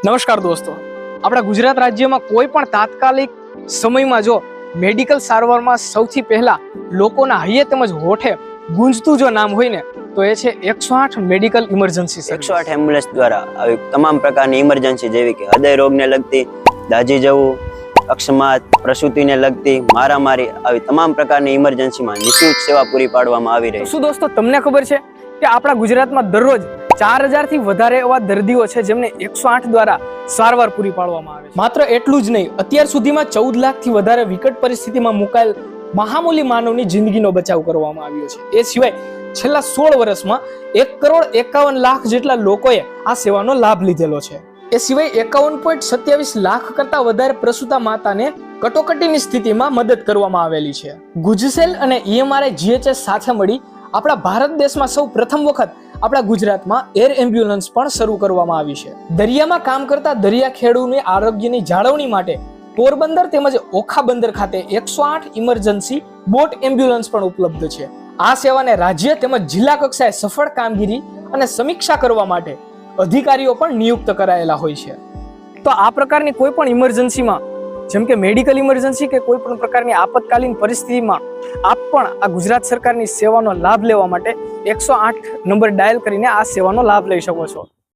નમસ્કાર દોસ્તો. આપણા ગુજરાત રાજ્યમાં કોઈ પણ તાત્કાલિક સમયમાં જો મેડિકલ સારવારમાં સૌથી પહેલા લોકોના હૈયે તેમજ હોઠે ગુંજતું જો નામ હોય ને તો એ છે એકસો આઠ મેડિકલ ઇમરજન્સી એકસો આઠ એમ્બ્યુલન્સ દ્વારા આવી તમામ પ્રકારની ઇમરજન્સી જેવી કે હૃદય રોગને લગતી દાજી જવું અકસ્માત પ્રસૂતિને લગતી મારામારી આવી તમામ પ્રકારની ઇમરજન્સીમાં નિઃશુલ્ક સેવા પૂરી પાડવામાં આવી રહી શું દોસ્તો તમને ખબર છે કે આપણા ગુજરાતમાં દરરોજ ચાર હજારથી વધારે એવા દર્દીઓ છે જેમને એકસો આઠ દ્વારા સારવાર પૂરી પાડવામાં આવે માત્ર એટલું જ નહીં, અત્યાર સુધીમાં ચૌદ લાખથી વધારે વિકટ પરિસ્થિતિમાં મુકાયેલ મહામૂલી માનવની જિંદગીનો બચાવ કરવામાં આવ્યો છે. એ સિવાય છેલ્લા સોળ વર્ષમાં એક કરોડ એકાવન લાખ જેટલા લોકોએ આ સેવાનો લાભ લીધેલો છે. એ સિવાય એકાવન પોઈન્ટ સત્યાવીસ લાખ કરતા વધારે પ્રસૂતા માતાને કટોકટીની સ્થિતિમાં મદદ કરવામાં આવેલી છે. ગુજસેલ અને ઈએમઆરઆઈ જીએચએસ સાથે મળી આપણા ભારત દેશમાં સૌ પ્રથમ વખત આપણા ગુજરાતમાં એર એમ્બ્યુલન્સ પણ શરૂ કરવામાં આવી છે. દરિયામાં કામ કરતા દરિયા ખેડૂની આરોગ્યની જાળવણી માટે પોરબંદર તેમજ ઓખા બંદર ખાતે એકસો આઠ ઇમરજન્સી બોટ એમ્બ્યુલન્સ પણ ઉપલબ્ધ છે. આ સેવાને રાજ્ય તેમજ જિલ્લા કક્ષાએ સફળ કામગીરી અને સમીક્ષા કરવા માટે અધિકારીઓ પણ નિયુક્ત કરાયેલા હોય છે. તો આ પ્રકારની કોઈ પણ ઇમરજન્સીમાં જેમ કે મેડિકલ ઇમરજન્સી કે કોઈ પણ પ્રકારની આપતકાલીન પરિસ્થિતિમાં આપ પણ આ ગુજરાત સરકારની સેવાનો લાભ લેવા માટે એકસો આઠ નંબર ડાયલ કરીને આ સેવાનો લાભ લઈ શકો છો.